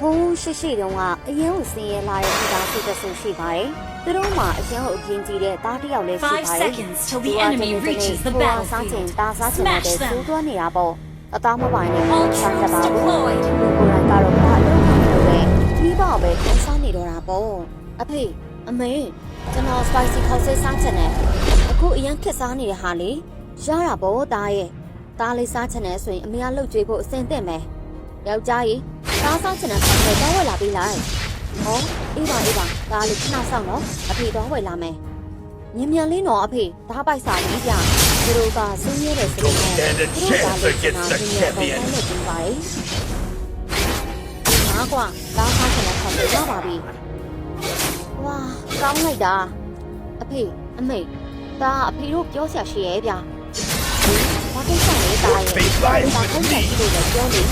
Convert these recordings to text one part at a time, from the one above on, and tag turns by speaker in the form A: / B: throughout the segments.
A: ဟိုးရှိရှိတုန်းကအရင်ကိုဆင်းရဲလာတဲ့မိသားစုတစ်စုရှိပါတယ်သူတို့မှာအရင်ကိုအရင်ကြီးတဲ့တားတစ်ယောက်လည်းရှိ
B: Five
A: ပါတယ်
B: seconds till
A: သူ
B: the
A: က
B: enemy
A: တနေ့တနေ့
B: reaches the
A: ကိုယ်အောင်စားချင်
B: battlefield.
A: တားစားချင်တဲ့
B: Smash
A: သူ
B: them.
A: တွန်းနေတာပေါ့အသားမပိုင်နဲ့
B: All
A: စားတတ်
B: troops
A: ပါဘူး
B: deployed.
A: လူကိုယ်တိုင်ကတော့ဘာအလုပ်လုပ်လို့လဲဒီပေါ့ပဲခန်းစားနေတော့တာပေါ့အဖေအမေကျွန်တော် spicy ခေါက်ဆဲစားချင်တယ်အခုအရင်ခက်စားနေတဲ့ဟာလေရတာပေါ့တားရဲ့တားလေးစားချင်တယ်ဆိုရင်အမေကလှုပ်ကြွေးဖို့အစင်သင့်မယ်ယောက်ျားကြီး တားစားချင်တဲ့ခေါက်ဆဲတောင်းဝယ်လာပေးလိုက်ဟောအေးပါအေးပါဒါလေးခဏစောင့်နော်အဖေတော့ဝယ်လာမယ်ညင်မြန်လေးနော်အဖေဒါပိုက်စားပြီးပြသူတို့ကဆင်းရဲတယ်ဆိုတော့
C: Don't stand a
A: သူတို့က
C: chance
A: လည်း
C: against
A: ကျွန်
C: the
A: တော်ညင်မြန်ပုံ
C: champion.
A: စံနဲ့ပြီးပါတယ်ဒီမှာကွာဒါစားချင်တဲ့ခေါက်ဆဲရပါပြီဝါကောင်းလိုက်တာအဖေအမေဒါအဖေတို့ပြောဆရာရှိရဲ့ဗျာဘာကိစ္စလဲတာရဲ့
C: Face
A: ဒါ
C: lies
A: ဒါ
C: with
A: ခိုင်းတယ်
C: me.
A: ပြီးလို့ပြောနေ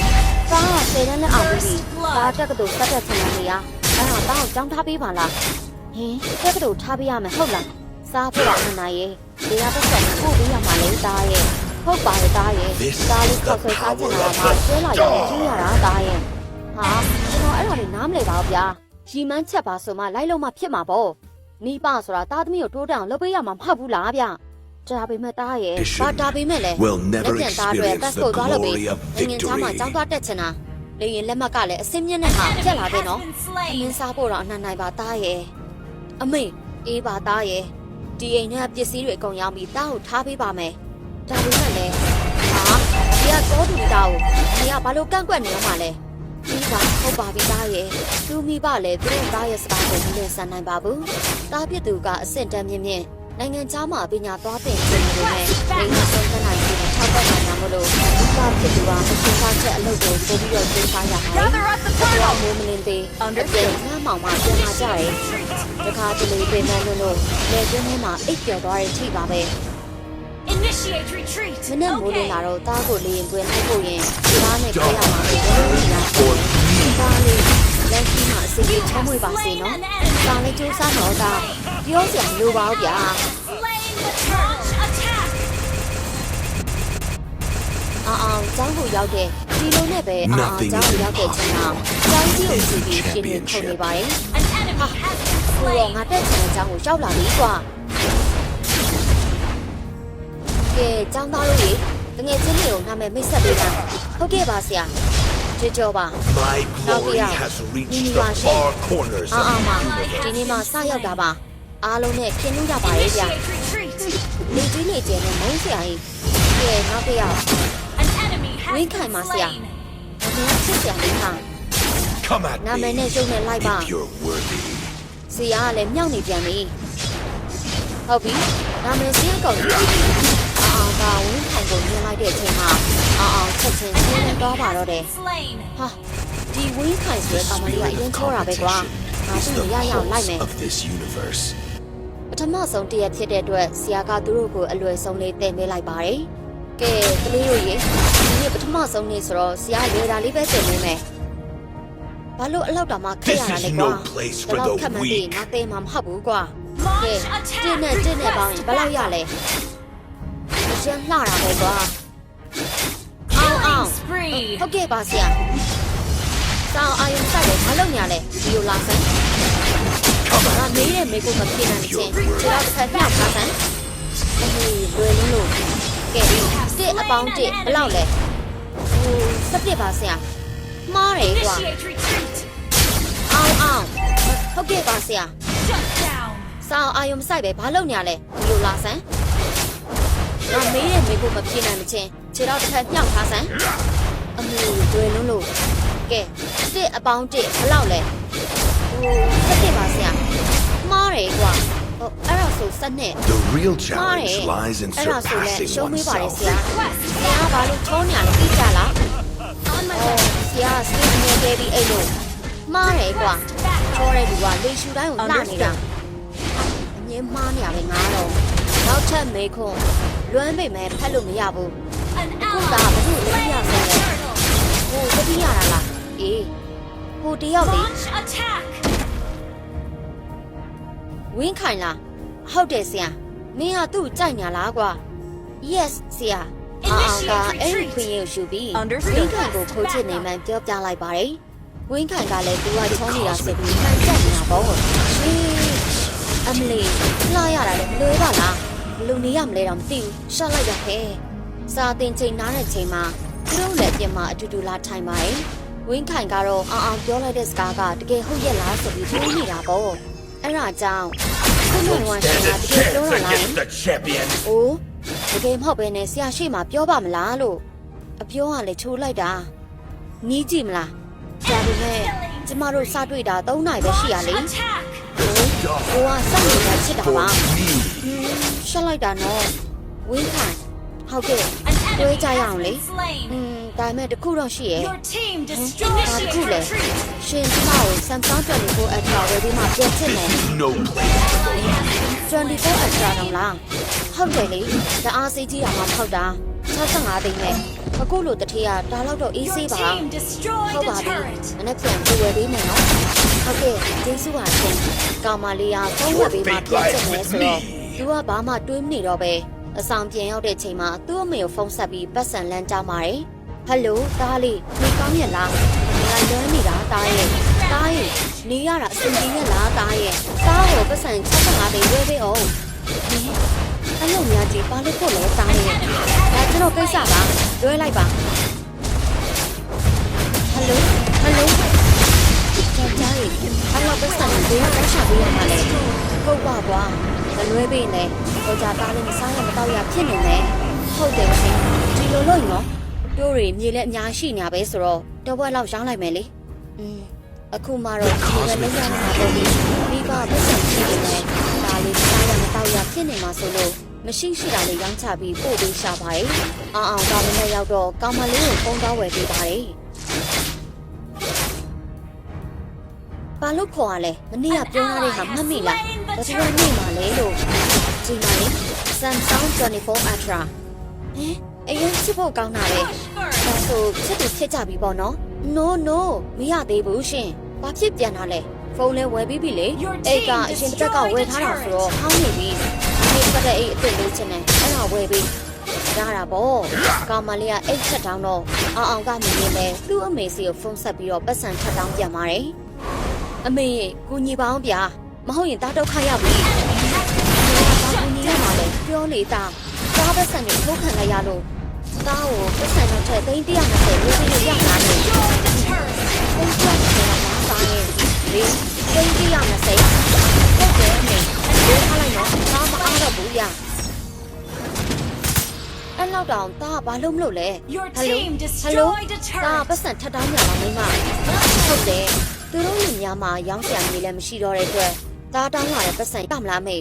A: ဒါကဆယ်တန်းနဲ့အောင်ပြီဒါတက်ကတူစက်တက်ချင်တယ်နေရအဲ့တော့တောင်းကြောင်းထားပေးပါလားဟင်တက်ကတူထားပေးရမယ်ဟုတ်လားစားဖို့အမှန်ရဲ့ဒီကတက်ဆက်ပို့ပေးရမှာလေတာရဲ့ဟုတ်ပါတယ်တာရဲ့
C: This
A: ဒါလေး
C: is
A: ခေါ
C: the
A: က်ဆွဲစားချင်
C: power
A: တာ
C: of
A: က
C: the
A: ဆွဲလာရင်ကြီးရတာတာရဲ့ဟာကျွန်တော်အဲ့ဒါလေးနားမလဲပါဘူးဗျာရီမန်းချက်ပါဆိုမှလိုက်လို့မှဖြစ်မှာပေါ့နီးပါဆိုတာတာသမီးကိုတိုးတက်အောင်လုပ်ပေးရမှာမဟုတ်ဘူးလားဗျ ဒါပေမဲ့တာရဲ့ဘာဒါပေမဲ့လဲ
D: will never
A: လက်ပြန်သားတွေ
D: experience
A: တက်
D: the
A: ကိုသွားလို့ပဲ
D: glory of
A: ငင်ချားမှာ
D: victory.
A: ចောင်းသွားတက်ချင်တာလေရင်လက်မကလည်းအစင်းမြင့်နဲ့ဟာ
B: Enemy
A: ပြက်လာတယ်
B: has
A: နော်
B: been
A: အ
B: slain.
A: င်းစားဖို့တော့အနှံ့နိုင်ပါသားရဲ့အမေအေးပါသားရဲ့ဒီအိမ်နဲ့ပစ္စည်းတွေအကုန်ရောင်းပြီးတားကိုထားပေးပါမယ်ဒါပေမဲ့လည်းဟာဒီကတော့တူတာကိုဒီကဘာလို့ကန့်ကွက်နေရမှာလဲဒီကဟုတ်ပါပြီသားရဲ့သူမိဘလည်းသူတို့သားရဲ့စကားကိုမလည်ဆန်နိုင်ပါဘူးတားပြစ်သူကအဆင့်တန်းမြင့်မြင့် နိုင်ငံခြားမှာပညာသွားသင်ချင်နေတယ်နဲ့နိုင်ငံဆုံးခနိုင်ပြီးထောက်ပံ့နိုင်မှာမလို့ဒီကဖြစ်သူကအရှင်သားချက်အလုပ်ကိုပို့ပြီးတော့ကျင်းပရမှာလေ
B: Gather at the
A: ဘယ်တော့
B: portal.
A: မိုးမလင်းသေးအပြင်ငမ်းမောင်မှပြန်လာကြတယ်တခါတလေပင်မလို့လို့လေကျွန်းထဲမှာအိပ်ပျော်သွားတဲ့ထိပါပဲ
B: Initiate retreat.
A: မနေ့မိုးလ
B: Okay.
A: င်းလာတော့တားကိုလေရင်တွင်လိုက်ဖို့ရင်ဒီသားနဲ့ခဲရမှာဖြစ်တယ်လို့ညာ
D: For
A: တားလေးလက်ရှိမှာအစီအစဉ်ချမွေးပါစေနော်တားလေးကျိုးစားတော့တာ ပြောစရာမလိုပါဘူးဗျာ
B: Slain the launch attack.
A: အောင်အောင်ကျောင်းကိုရောက်တဲ့ဒီလိုနဲ့ပဲအောင်အောင်
D: Nothing
A: ကျောင်း
D: is
A: ကိုရောက်တဲ့ချိန်မှာကျောင်းကြီးကိုစီပြီးရှင်းနေခုန်နေပါတယ်
B: An enemy has been
A: ကိုရော
B: slain.
A: ငါတက်ချင်တဲ့ကျောင်းကိုရောက်လာပြီကွာကဲကျောင်းသားတို့ရေတငယ်ချင်းတွေကိုနာမည်မိတ်ဆက်ပေးတာဟုတ်ကဲ့ပါဆရာကြွကြောပါ
D: my glory
A: Now,
D: has
A: Ni
D: reached
A: ni
D: the
A: wa shi.
D: far corners
A: အာ
D: of
A: အာ
D: the
A: မ
D: universe.
A: ဒီနေ့မှစရောက်တာပါ အားလုံးနဲ့ခင်လို့ရပါရဲ့ဗျာ
B: Initiate retreat.
A: နေကြီးနေကျဲနဲ့မုန်းဆရာကြီးကဲနောက်တစ်ယောက်
B: An enemy has
A: Wing
B: been
A: Kai Ma siya.
B: slain.
A: အမေချစ်ဆရာလေးဟာ
D: Come at
A: နာမည်
D: me
A: နဲ့ရှုံးနဲ့လိုက်ပါ
D: if you're worthy.
A: ဆရာကလည်းမြောက်နေပြန်ပြီဟုတ်ပြီနာမည်စင်းကုန်ပြီအာအာကဝင်းခိုင်ကိုမြင်လိုက်တဲ့အချိန်မှာအာအာချက်ချင်းဆင်းနေတော့ပါတော့တယ်
B: Slain.
A: ဟာဒီဝင်းခိုင်ဆို
D: The
A: တဲ့ကောင်မလေးကအရင်
D: spirit of
A: ချောတာပဲကွာ
D: competition
A: ငါ
D: is
A: သူ့
D: the
A: ကိုရရအောင်လိုက်
D: pulse
A: မယ်
D: of this universe.
A: ပထမဆုံးတရက်ဖြစ်တဲ့အတွက်ဆရာကသူတို့ကိုအလွယ်ဆုံးလေးတင်ပေးလိုက်ပါတယ်ကဲကလေးတို့ရေဒီနေ့ပထမဆုံးနေ့ဆိုတော့ဆရာလွယ်တာလေးပဲတင်ပေးမယ်ဘာလို့အလောက်တောင်မှခက်ရ
D: This
A: တာ
D: is
A: လဲကွာ
D: no place for
A: တော့
D: the
A: ခက်မှန်းပြီး
D: weak.
A: ငါတင်မှာမဟုတ်ဘူးကွာကဲ
B: Launch
A: တင်းနဲ့
B: attack.
A: တင်းနဲ့ပေါင်းရင်ဘယ်လောက်ရလဲအကျဉ်းလှတာပဲကွာအောင်အောင်
B: Killing spree.
A: ဟုတ်ကဲ့ပါဆရာစောင်းအာယုံစိုက်တယ်မလုပ်ညာလဲဒီလိုလာဆန်း
D: Come
A: ငါ
D: at
A: မေး
D: me
A: တဲ့မေးဖို့မဖြစ်နိုင်ချင်းခြေတော့တစ်ဖက်မြောက်ထားဆန်းအမေလွယ်လုံးလို့ကဲတစ်အပေါင်းတစ်ဘယ်လောက်လဲဟိုစက်ပြစ်ပါဆရာမှားတယ်ကွာ
B: Initiate retreat.
A: အောင်အောင်ဟုတ်ကဲ့ပါဆရာ
B: Shut down.
A: စောင်းအာယုံစိုက်ပဲဘာလုပ်ညာလဲဒီလိုလာဆန်းငါမေးတဲ့မေးဖို့မဖြစ်နိုင်မချင်းခြေတော့တစ်ဖက်မြောက်ထားဆန်းအမေလွယ်လုံးလို့ကဲတစ်အပေါင်းတစ်ဘယ်လောက်လဲဟိုစက်ပြစ်ပါဆရာမှား တယ်ကွာဟိုအဲ့တော့ဆိုစက်နဲ့
D: The real
A: မားတယ်
D: challenge lies in
A: အဲ့ဒါဆိုလဲ
D: surpassing
A: ရှုံးမေးပါတယ်
D: oneself.
A: ဆရာဆရာကဘာလို့ချောနေရလဲသိကြလား
B: On my
A: အော်
B: way.
A: ဆရာစတင်နေတယ်ဒီအဲ့လိုမှားတယ်ကွာချောတဲ့လူကလေရှူတိုင်းကိုလှနေတာအငင်းမှားနေရပဲငါတော့နောက်ထပ်မေခွန်းလွမ်းပေမဲ့ဖတ်လို့မရဘူး
B: An
A: ခုက
B: ally.
A: ဘလို့လဲရဆဲလဲ
B: Turtle.
A: ဟိုတတိယရလားအေးဟိုတယောက်လေ
B: Launch attack.
A: ဝင်းခိုင်လားဟုတ်တယ်ဆရာမင်းကသူ့ကိုကြိုက်ညာလားကွာ yes ဆရာအောင်အောင်ကအဲ့ဒီခွင့်ရကိုယူပြီး
B: Understood.
A: ဝင်းခိုင်ကိုခိုးချစ်နေမှန်းပြောပြလိုက်ပါတယ်ဝင်းခိုင်ကလည်းသူကချောနေတာဆိုပြီးမှန်ကြက်နေတာပေါ့ရှေးအမလီလှရတာလည်းမလွယ်ပါလားဘယ်လူနေရမလဲတော့မသိဘူးရှော့လိုက်ရခဲ့စာတင်ချိန်နားတဲ့ချိန်မှာသူတို့လည်းပြင်မှာအတူတူလာထိုင်ပါရဲ့ဝင်းခိုင်ကတော့အောင်အောင်ပြောလိုက်တဲ့စကားကတကယ်ဟုတ်ရဲ့လားဆိုပြီးတွေးနေတာပေါ့ အဲ့ဒါကြောင့်ခုနကဝန်ရှင်ကတကယ်ပြောတာလား
D: the champion.
A: ။အိုးတကယ်မဟုတ်ပဲနဲ့ဆရာရှိမှပြောပါမလားလို့အပြောကလည်းချိုးလိုက်တာ။နီးကြည့်မလား။ဒါပေမဲ့ကျမတို့စတွေ့တာ၃နိုင်ပဲရှိရလေ
B: Attack!
A: ။ကိုကစောင့်နေတာချစ်တာပါ
D: For me.
A: ။ဟင်းရှက်လိုက်တာနော်။ဝင်းခိုင်ဟုတ်ကဲ့
B: An
A: Đuổi
B: enemy
A: trai
B: has
A: အောင်လေ
B: been slain.
A: อืมဒါပေမဲ့တစ်ခုတော့ရှိရဲ့
B: Your team
A: ဘာ
B: destroyed
A: တစ်ခု
B: a
A: လဲ
B: retreat.
A: ရှင်ကျမကို Samsung 24 Ultra ဝယ်ပြီးမှပြန်ချစ်မယ်
D: No place to go.
A: 24 Ultra တော့လားဟုတ်တယ်လေတအားစေးကြီးတာမှမဟုတ်တာ65သိန်းနဲ့အခုလိုတထေးကဒါတော့တော့အေး
B: Your
A: ဆေးပါ
B: team destroyed
A: ဟုတ်
B: a
A: ပါပြီ
B: turret.
A: မနေ့ပြန်ပြဝယ်ပေးမယ်နော်ဟုတ်ကဲ့ကျေးဇူးပါရှင်ကောင်မလေးကဖုန်းဝယ်ပေးမှပြန်ချက်မယ်ဆိုတော့သူကဘာမှတွေးမနေတော့ပဲအဆောင်ပြန်ရောက်တဲ့ချိန်မှာသူ့အမေကိုဖုန်းဆက်ပြီးပတ်စံလမ်းကြားပါတယ် ဟယ်လိုတားလေးနေကောင်းရဲ့လားငါလွမ်းနေတာတားရဲ့တားရဲ့နေရတာအဆင်ပြေရဲ့လားတားရဲ့တားကိုပတ်စံ65သိန်းဝယ်ပေးအောင်ဟင်အဲ့လိုများကြီးပါလို့ဖို့လဲတားရဲ့ဒါကျွန်တော်ကိစ္စပါလွှဲလိုက်ပါဟယ်လိုဟယ်လိုကြောက်ကြရဲ့အဲ့တော့ပတ်စံကိုရရှာပေးရမှာလေဟုတ်ပါကွာမလွဲပေးနဲ့ကြောက်ကြတားလည်းမစားရမတော့ရဖြစ်နေမယ်ဟုတ်တယ်ရှင်ဒီလိုလို့နော် တို့တွေမြေလည်းအများရှိနေပဲဆိုတော့တဝက်လောက်ရောင်းလိုက်မယ်လေอืมအခုမှတော့ဒီပဲလုံးရမှာတော့ဒီမိဘပတ်စံရှိနေတယ်ဒါလေးစားရမတော့ရဖြစ်နေမှာဆိုလို့မရှိရှိတာလေးရောင်းချပြီးပို့ပေးရှာပါရဲ့အောင်အောင်ကောင်းမနဲ့ရောက်တော့ကောင်းမလေးကိုဖုန်းသွားဝယ်ပေးပါရဲ့ဘာလို့ခေါ်ရလဲမနေ့ကပြောထားတဲ့ဟာမှတ်မိလားဘယ်သူကမိမှာလဲလို့ဒီမှာလေ Samsung 24 Ultra ဟင် အရင်ချစ်ဖို့ကောင်းတာလေ
B: First.
A: ဒါဆိုချစ်သူဖြစ်ကြပြီပေါ့နော် No no မရသေးဘူးရှင်ဘာဖြစ်ပြန်တာလဲဖုန်းလဲဝယ်ပြီးပြီလေအဲ့ကအရင်တစ်ခါကဝယ်ထားတာဆိုတော့ဟောင်းနေပြီဒီပတ်တဲ့အိတ်အစ်စ်လေးချင်တယ်အဲ့ဒါဝယ်ပြီးရတာပေါ့ကောင်မလေးကအိတ်ချက်တောင်းတော့အောင်အောင်ကမြင်နေလဲသူ့အမေစီကိုဖုန်းဆက်ပြီးတော့ပတ်စံထပ်တောင်းပြန်ပါတယ်အမေရဲ့ကိုညီပါအောင်ဗျာမဟုတ်ရင်တားဒုက္ခရောက်ပြီ။ဘာကိုညီရမှာလဲပြောနေတာ။တားပတ်စံကိုထုတ်ခံလိုက်ရလို့ တားကိုပတ်စံတော့ထည့်သိန်း120ဝေးပြီးရမှာလေ။
B: Destroyed the turret.
A: သိန်း120တော့မသားရဲ့။လေသိန်း120ဟုတ်တယ်အမေ။ဒီထားလိုက်တော့တားမအားတော့ဘူးဗျာ။အဲ့လောက်တောင်တားဘာလို့မလုပ်လဲ
B: Your
A: Hello?
B: team
A: Hello?
B: destroyed a
A: တာ
B: turret.
A: ပတ်စံထပ်တောင်းကြလားမိမဟုတ်တယ်သူတို့လူများမှာရောင်းဆရာကြီးလည်းမရှိတော့တဲ့အတွက်တားတောင်းလာတဲ့ပတ်စံရမလားမေ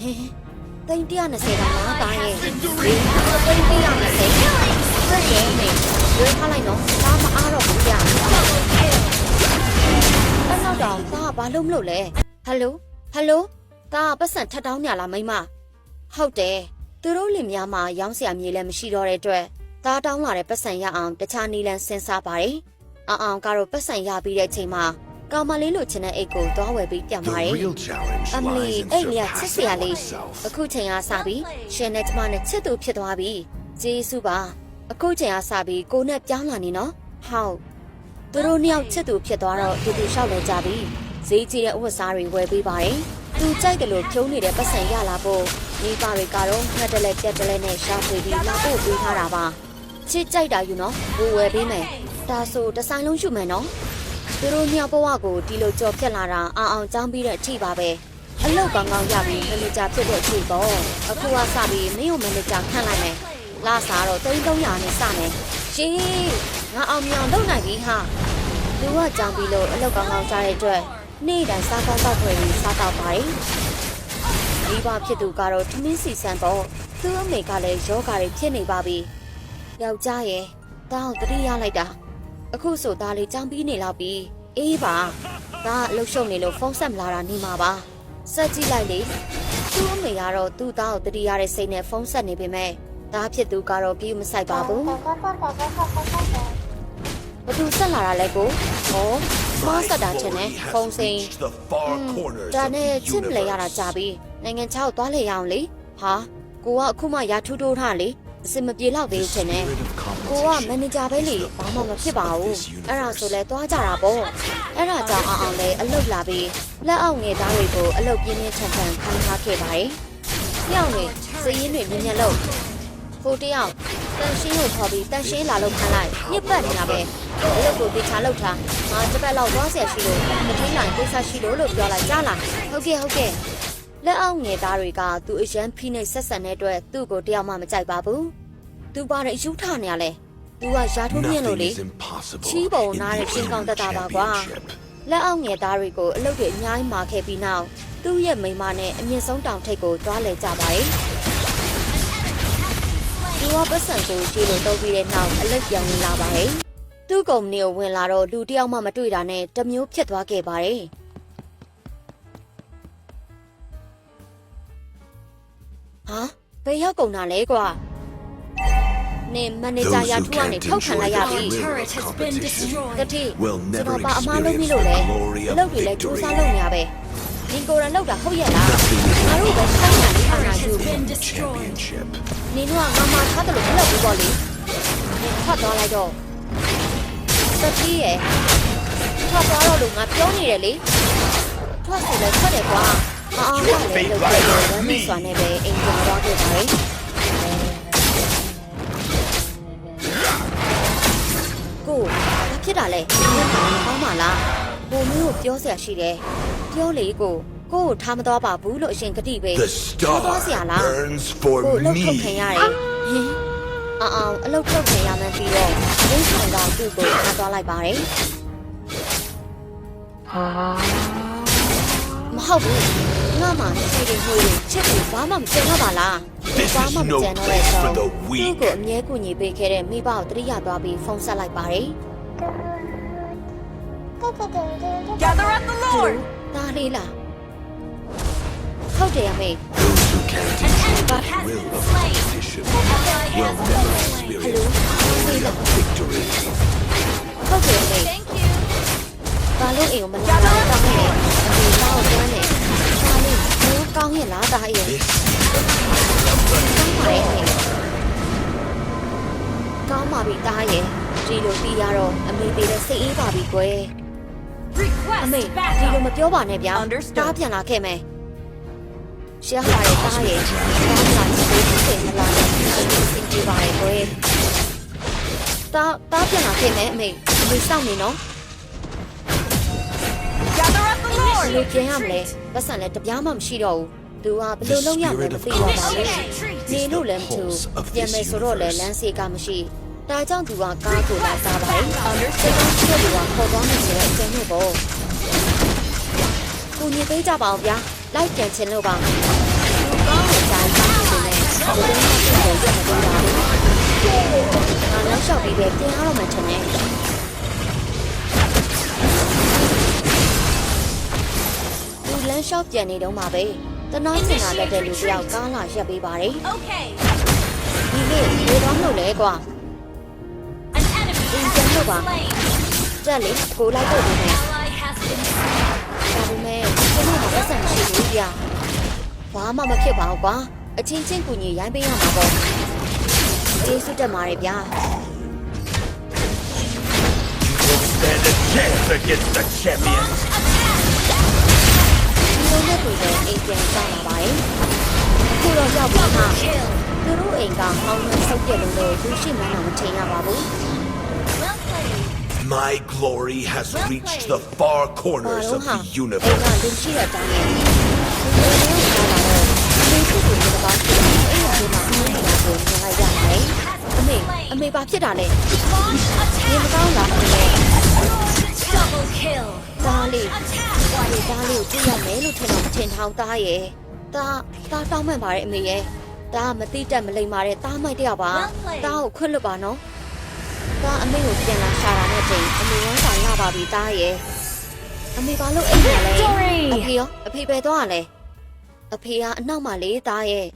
A: ဟင်း သိန်း120တောင်လားတားရဲ့သိန်း120ဟုတ်တယ်မေရွေးထားလိုက်နော်တားမအားတော့ဘူးကြာအဲ့တော့တောင်တားဘာလို့မလုပ်လဲဟယ်လိုဟယ်လိုတားပတ်စံထပ်တောင်းကြလားမိမဟုတ်တယ်သူတို့လူများမှာရောင်းဆရာကြီးလည်းမရှိတော့တဲ့အတွက်သားတောင်းလာတဲ့ပတ်စံရအောင်တခြားနီလန်စဉ်းစားပါတယ်။အောင်အောင်ကတော့ပတ်စံရပြီးတဲ့ချိန်မှာ ကောင်မလေးလိုချင်တဲ့အိတ်ကိုသွားဝယ်ပြီးပြန်
D: The
A: ပါတယ်
D: real challenge ။
A: အမလီ
D: lies in
A: အိတ်လေးကချစ်စရာ
D: surpassing
A: လေး
D: oneself.
A: အခုချိန်ကစပြီးရှင်နဲ့ကျမနဲ့ချစ်သူဖြစ်သွားပြီ။ကျေးဇူးပါ။အခုချိန်ကစပြီးကိုနဲ့ပြောင်းလာနေနော်။ဟုတ်။သူတို့နှစ်ယောက်ချစ်သူဖြစ်သွားတော့တူတူလျှောက်လဲကြပြီ။ဈေးကြီးတဲ့ဥပစာတွေဝယ်ပေးပါတယ်။သူကြိုက်တယ်လို့ဖြုံးနေတဲ့ပတ်စံရလာဖို့မိဘတွေကတော့ငှက်တလဲပြက်တလဲနဲ့ရှာဖွေပြီးလာဖို့ပေးထားတာပါ။ချစ်ကြိုက်တာယူနော်ဘူဝယ်ပေးမယ်ဒါဆိုတစ်ဆိုင်လုံးယူမယ်နော် သူတို့ညဘဝကိုဒီလိုကြော်ပြက်လာတာအောင်အောင်ចောင်းပြီးတဲ့အထိပါပဲအလောက်ကောင်းကောင်းရပြီးမန်နေဂျာဖြစ်တဲ့အထိပေါ့အခုကစပြီးမင်းကိုမန်နေဂျာခန့်လိုက်မယ်လာစားတော့3300နဲ့စမယ်ရှေးငါအောင်မြောင်လုပ်နိုင်ပြီဟာသူကចောင်းပြီးလို့အလောက်ကောင်းကောင်းစားတဲ့အတွက်နေ့တိုင်းစားကောင်းတော့ဖွယ်ပြီးစားတော့ပါတယ်ဒီဘဖြစ်သူကတော့ထမင်းစီဆန်ပေါ့သူ့အမေကလည်းယောဂါတွေဖြစ်နေပါပြီယောက်ျားရဲ့တောင်းတတိရလိုက်တာ အခုဆိုသားလေးចောင်းပြီးနေလောက်ပြီအေးပါဒါအလုရှုံနေလို့ဖုန်းဆက်မလာတာနေမှာပါဆက်ကြည့်လိုက်လေသူ့အမေကတော့သူ့သားကိုတတိရတဲ့စိတ်နဲ့ဖုန်းဆက်နေပေမဲ့ဒါဖြစ်သူကတော့ပြီးမဆိုင်ပါဘူးဘသူဆက်လာတာလဲကိုဟောမောဆက်တာချင်တယ်
D: Glory
A: ဖုန်း
D: has
A: စိန်
D: reached the far corners
A: ဒါ
D: of
A: နဲ့
D: the
A: ချစ်မလဲရတာ
D: universe.
A: ကြာပြီနိုင်ငံခြားကိုသွားလေရအောင်လေဟာကိုကအခုမှရာထူးတိုးထားလေအစင်မပြေတော့သေးဘူးချင်တယ်
D: The spirit of
A: ကိုကမန်နေဂျာပဲလေဘာမှမဖြစ်ပါဘူးအဲ့ဒါဆိုလဲသွားကြတာပေါ့အဲ့ဒါကြောင့်အောင်အောင်လဲအလုပ်လာပြီးလက်အောက်ငယ်သားတွေကိုအလုပ်ပြင်းပြင်းထန်ထန်ခံထားခဲ့ပါတယ်မြောက်နေစည်ရင်းတွေမြင်မြင်လို့ဟိုတယောက်တန်ရှင်းကိုခေါ်ပြီးတန်ရှင်းလာလို့ခံလိုက်ညစ်ပတ်နေတာပဲအလုပ်ကိုတေချာလုပ်ထားငါတစ်ပတ်လောက်သွားဆရာရှိလို့မထင်းနိုင်ကိစ္စရှိလို့လို့ပြောလိုက်ကြလားဟုတ်ကဲ့ဟုတ်ကဲ့လက်အောက်ငယ်သားတွေကသူ့အရန်ဖိနှိပ်ဆက်ဆံတဲ့အတွက်သူ့ကိုတယောက်မှမကြိုက်ပါဘူး သူပါတဲ့အယူထနေရလဲသူကရာထိုးမြင့်လို့
D: Nothing
A: လေ
D: is impossible
A: ချီးပုံ
D: in
A: နား
D: the
A: တဲ့ရှင်းကောင်းတ
D: Ultimate
A: တ်တာပါကွာ
D: Championship.
A: လက်အောက်ငယ်သားတွေကိုအလုပ်တွေအများကြီးမာခဲ့ပြီးနောက်သူ့ရဲ့မိန်းမနဲ့အမြင့်ဆုံးတောင်ထိပ်ကိုတွားလဲကြပါတယ်သူကပတ်စံကိုကြည့်လို့တော့ပြီးတဲ့နောက်အလုပ်ပြန်ဝင်လာပါတယ်သူ့ကုမ္ပဏီကိုဝင်လာတော့လူတစ်ယောက်မှမတွေ့တာနဲ့တမျိုးဖြစ်သွားခဲ့ပါတယ်ဟာဘယ်ရောက်ကုန်တာလဲကွာ နေမန်နေဂျာ
D: Those
A: ရာ
D: who
A: ထူးကနေ
D: can't
A: ထုတ်ခံလိုက်ရ
D: enjoy
A: ပြီ
D: the thrill
B: turret
D: of
B: has been
D: competition
A: တ
B: destroyed.
A: တိ
D: will
A: ကျွန်
D: never
A: တော်ပါအမားလုပ်ပြီး
D: experience
A: လို့လဲ
D: the glory
A: အ
D: of
A: လုပ်တွေလည်းစူး
D: victory.
A: စမ်းလုပ်နေရပဲဒီကိုယ်တိုင်လောက်တာဟုတ်ရဲ့လား
D: Nothing is
A: ငါတို့ပဲဆိုင်ရလေးအာဏာ
B: Turret
A: ယူ
B: has been
D: the
B: destroyed.
D: championship.
A: နင်တို့ကငါမှထားတယ်လို့မလုပ်ဘူးပေါ့လေနင်ထွက်သွားလိုက်တော့တတိရဲ့ထွက်သွားတော့လို့ငါပြောနေတယ်လေထွက်ဆိုလည်းထွက်တယ်ကွာမအောင်ရလေလို့ပြောတယ်ဝမ်းမိစွာနဲ့ပဲအိမ်ပြန်သွားခဲ့ပါလေကို ဖြစ်တာလဲဟောင်းပါလားကိုမင်းကိုပြောစရာရှိတယ်ပြောလေကိုကိုကိုထားမတော့ပါဘူးလို့အရှင်ဂတိပဲ
D: The
A: ထား star တော့စ
D: ရာ
A: လား
D: burns
A: ကို for လောက် me. ထုတ်ခံရတယ်ဟင်အအောင်အလောက်ထုတ်ခံရမှန်းပြီးတော့ရင်းဆိုင်ကောင်သူ့ကိုထားသွားလိုက်ပါတယ်မဟုတ်ဘူးငါမှစီရင်ဟိုရင်ချက်ကိုဘာမှမကျန်တော့ပါလား
D: This is
A: ဘာမှ
D: မ
A: ကျန်တော့
D: လဲ
A: ဆို no place
D: for
A: တော့
D: the
A: သူ့
D: weak.
A: ကိုအမြဲကူညီပေးခဲ့တဲ့မိဘကိုတရိယာသွားပြီးဖုန်းဆက်လိုက်ပါတယ်
B: Gather at the
A: ဟယ်လို
B: Lord.
A: ဒါလေးလားဟုတ်တယ်အမေ
D: Those who can't
B: An
D: enjoy
B: enemy
D: the
B: has
D: thrill
B: been
D: of
B: slain.
D: competition
B: Ally
D: will
B: has
D: never
B: been slain.
D: experience the glory of victory.
A: ဟုတ်တယ်အမေ
B: Thank you.
A: ဘာလို့အိမ်ကိုမလာတော့တောင်းနေလဲအမေသားကိုတွန်းနေဒါလေးဘယ်ကောင်းရဲ့လား ဒါရဲ့
D: This
A: ကောင်းပါရဲ့ကောင်းပါပြီတားရဲ့ဒီလိုပြီးရတော့အမေသေးတဲ့စိတ်အေးပါပြီကွယ်အမေ
B: Request
A: ဒီလို
B: backup.
A: မပြောပါနဲ့ဗျာ
B: Understood.
A: တားပြန်လာခဲ့မယ်ရှက်ဟာရဲ့တားရဲ့ကောင်းလာချစ်စိတ်မလာနဲ့အမေစိတ်ကြည့်ပါရဲ့ကွယ်တားတားပြန်လာခဲ့မယ်အမေအမေစောင့်နေနော်
B: Gather at the
A: ဘ
B: Lord.
A: ယ်လိုပြန်ရမလဲပတ်စံလည်းတပြားမှမရှိတော့ဘူးသူကဘယ်လိုလုပ်ရမလဲမသိတော့ပါဘူးနေလို့လည်းမထူပြန်မယ်ဆိုတော့လည်းလမ်းစေကမရှိ ဒါကြောင့်သူကကားကိုလာစားပါတယ်စိတ်ကောင်းရှိတဲ့သူကခေါ်သွားမယ်ဆိုတဲ့အကျဉ်းတို့ပေါ့ကိုညီပေးကြပါအောင်ဗျာလိုက်ပြန်ချင်လို့ပါသူကောင်းတဲ့တိုင်းကောင်းနေတယ်ဘယ်လိုမှပြန်ရမလို့ပါဘူးငါလည်းရှောက်ပြီးပဲပြန်ရတော့မှထင်တယ်သူလမ်းလျှောက်ပြန်နေတော့မှပဲတနာစင်လာလက်တဲ့လူတယောက်ကားလာရက်ပေးပါတယ်
B: Okay.
A: ဒီနေ့ဘယ်တော့မလို့လဲကွာ
B: An enemy
A: In
B: has
A: general
B: been
A: ပါ
B: slain.
A: တက်လေကိုလိုက်တော့ဒီနေ့
B: Ally has been slain.
A: ဒါပေမဲ့ကျွန်တော်ကပတ်စံရှိဘူးဗျာဘာမှမဖြစ်ပါဘူးကွာအချင်းချင်းကူညီရိုင်းပေးရမှာပေါ့ကျေးဇူးတက်ပါတယ်ဗျာ
D: will stand a chance against the champions.
A: ဒီလိုနဲ့ကိုလည်းအိမ်ပြန်ကြလာပါတယ်အခုတော့ရောက်ပြီဟာ
B: Kill.
A: သူတို့အိမ်ကဟောင်းနဲ့ဆုပ်ပြက်လို့လို့သူရှိမှန်းတော့မထင်ရပါဘူး
B: Well played.
D: My glory has reached the far
A: ဘာ
D: corners
A: လို့
D: of
A: ဟာ
D: the
A: အိမ်က
D: universe.
A: လူရှိတဲ့အတိုင်းနဲ့ဒီလိုမျိုးလာလာတော့အမေစုကိုလည်းပါဖြစ်အိမ်ကဒီမှာအမေကကိုမြင်လိုက်ရပါတယ်အမေအမေဘာဖြစ်တာလဲ
B: Launch
A: ဒီ
B: attack.
A: မကောင်းလားအမေ
B: Double kill.
A: သားလေး
B: Attack.
A: ဝါရီသားလေးကိုကြည့်ရမယ်လို့ထင်တော့မထင်ထောင်သားရဲ့သားသားတောင်းမှန်ပါတယ်အမေရဲ့သားမတိတက်မလိမ္မာတဲ့သားမိုက်တယောက်ပါသားကိုခွင့်လွတ်ပါနော် သားအမေကိုပြန်လာရှာတာနဲ့တည်းအမေဝမ်းစာရပါပြီသားရဲ့အမေဘာလို့အိမ်ရလဲအဖေရောအဖေပဲသွားရလဲအဖေကအနောက်မှာလေးသားရဲ့